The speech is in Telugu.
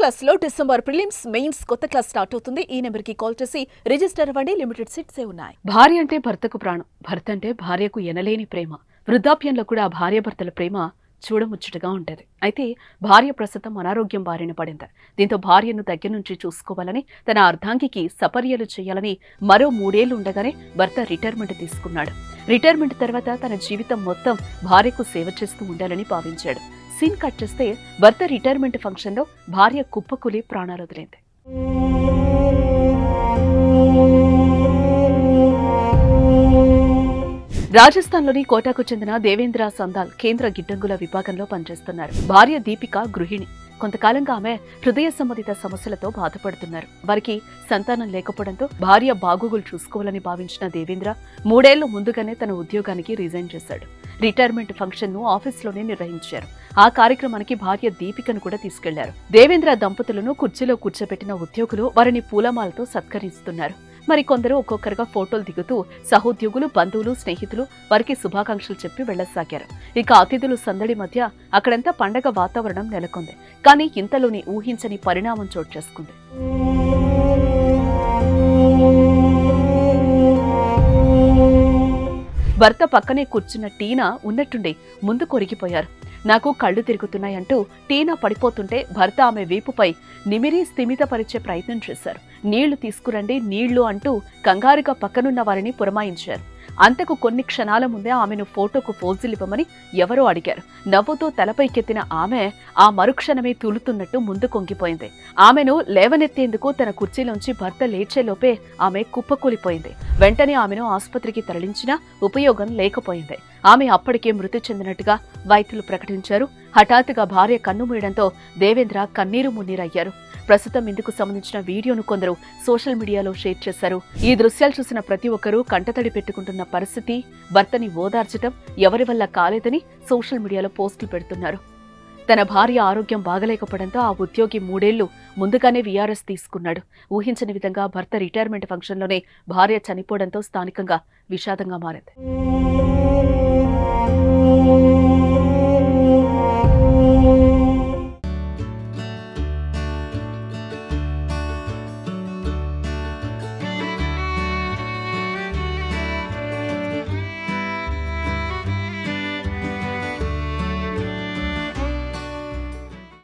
క్లాస్లో డిసెంబర్ ప్రిలిమ్స్ మెయిన్స్ కొత్త క్లాస్ స్టార్ట్ అవుతుంది. ఈ నెంబర్కి కాల్ చేసి రిజిస్టర్ అవ్వండి. లిమిటెడ్ సీట్సే ఉన్నాయి? భార్య అంటే భర్తకు ప్రాణం. భర్త అంటే భార్యకు ఎనలేని ప్రేమ. వృద్ధాప్యంలో కూడా భార్య భార్యాభర్తల ప్రేమ చూడముచ్చటగా ఉంటుంది. అయితే భార్య ప్రస్తుతం అనారోగ్యం బారిన పడింది. దీంతో భార్యను దగ్గర నుంచి చూసుకోవాలని తన అర్ధాంగికి సపర్యలు చేయాలని మరో మూడేళ్ళు ఉండగానే భర్త రిటైర్మెంట్ తీసుకున్నాడు. రిటైర్మెంట్ తర్వాత తన జీవితం మొత్తం భార్యకు సేవ చేస్తూ ఉండాలని భావించాడు. సీన్ కట్ చేస్తే భర్త రిటైర్మెంట్ ఫంక్షన్లో భార్య కుప్పకూలి ప్రాణాలు వదిలింది. రాజస్థాన్లోని కోటాకు చెందిన దేవేంద్ర సందాల్ కేంద్ర గిడ్డంగుల విభాగంలో పనిచేస్తున్నారు. భార్య దీపిక గృహిణి. కొంతకాలంగా ఆమె హృదయ సంబంధిత సమస్యలతో బాధపడుతున్నారు. వారికి సంతానం లేకపోవడంతో భార్య బాగోగులు చూసుకోవాలని భావించిన దేవేంద్ర మూడేళ్ళు ముందుగానే తన ఉద్యోగానికి రిజైన్ చేశాడు. రిటైర్మెంట్ ఫంక్షన్ను ఆఫీస్లోనే నిర్వహించారు. ఆ కార్యక్రమానికి భార్య దీపికను కూడా తీసుకెళ్ళారు. దేవేంద్ర దంపతులను కుర్చీలో కూర్చోబెట్టిన ఉద్యోగులు వారిని పూలమాలతో సత్కరిస్తున్నారు. మరి కొందరు ఒక్కొక్కరుగా ఫోటోలు దిగుతూ సహోద్యోగులు బంధువులు స్నేహితులు వారికి శుభాకాంక్షలు చెప్పి వెళ్ళసాగారు ఇక అతిథులు సందడి మధ్య అక్కడంతా పండగ వాతావరణం నెలకొంది. కానీ ఇంతలోని ఊహించని పరిణామం చోటు చేసుకుంది. భర్త పక్కనే కూర్చున్న టీనా ఉన్నట్టుండి ముందు కొరిగిపోయారు నాకు కళ్ళు తిరుగుతున్నాయంటూ టీనా పడిపోతుంటే భర్త ఆమె వీపుపై నిమిరి స్థిమితపరిచే ప్రయత్నం చేశారు. నీళ్ళు తీసుకురండి నీళ్ళు అంటూ కంగారుగా పక్కనున్న వారిని పురమాయించారు. అంతకు కొన్ని క్షణాల ముందే ఆమెను ఫోటోకు పోజులివ్వమని ఎవరో అడిగారు. నవ్వుతో తలపైకెత్తిన ఆమె ఆ మరుక్షణమే తూలుతున్నట్టు ముందు కొంగిపోయింది ఆమెను లేవనెత్తేందుకు తన కుర్చీలోంచి భర్త లేచేలోపే ఆమె కుప్పకూలిపోయింది. వెంటనే ఆమెను ఆసుపత్రికి తరలించినా ఉపయోగం లేకపోయింది. ఆమె అప్పటికే మృతి చెందినట్టుగా వైద్యులు ప్రకటించారు. హఠాత్తుగా భార్య కన్నుమూయడంతో దేవేంద్ర కన్నీరు మున్నీరయ్యారు. ప్రస్తుతం ఇందుకు సంబంధించిన వీడియోను కొందరు సోషల్ మీడియాలో షేర్ చేశారు. ఈ దృశ్యాలు చూసిన ప్రతి ఒక్కరూ కంటతడి పెట్టుకుంటున్న పరిస్థితి భర్తని ఓదార్చటం ఎవరి వల్ల కాలేదని సోషల్ మీడియాలో పోస్టులు పెడుతున్నారు. తన భార్య ఆరోగ్యం బాగలేకపోవడంతో ఆ ఉద్యోగి మూడేళ్ళు ముందుగానే వీఆర్ఎస్ తీసుకున్నాడు. ఊహించని విధంగా భర్త రిటైర్మెంట్ ఫంక్షన్లోనే భార్య చనిపోవడంతో స్థానికంగా విషాదంగా మారింది.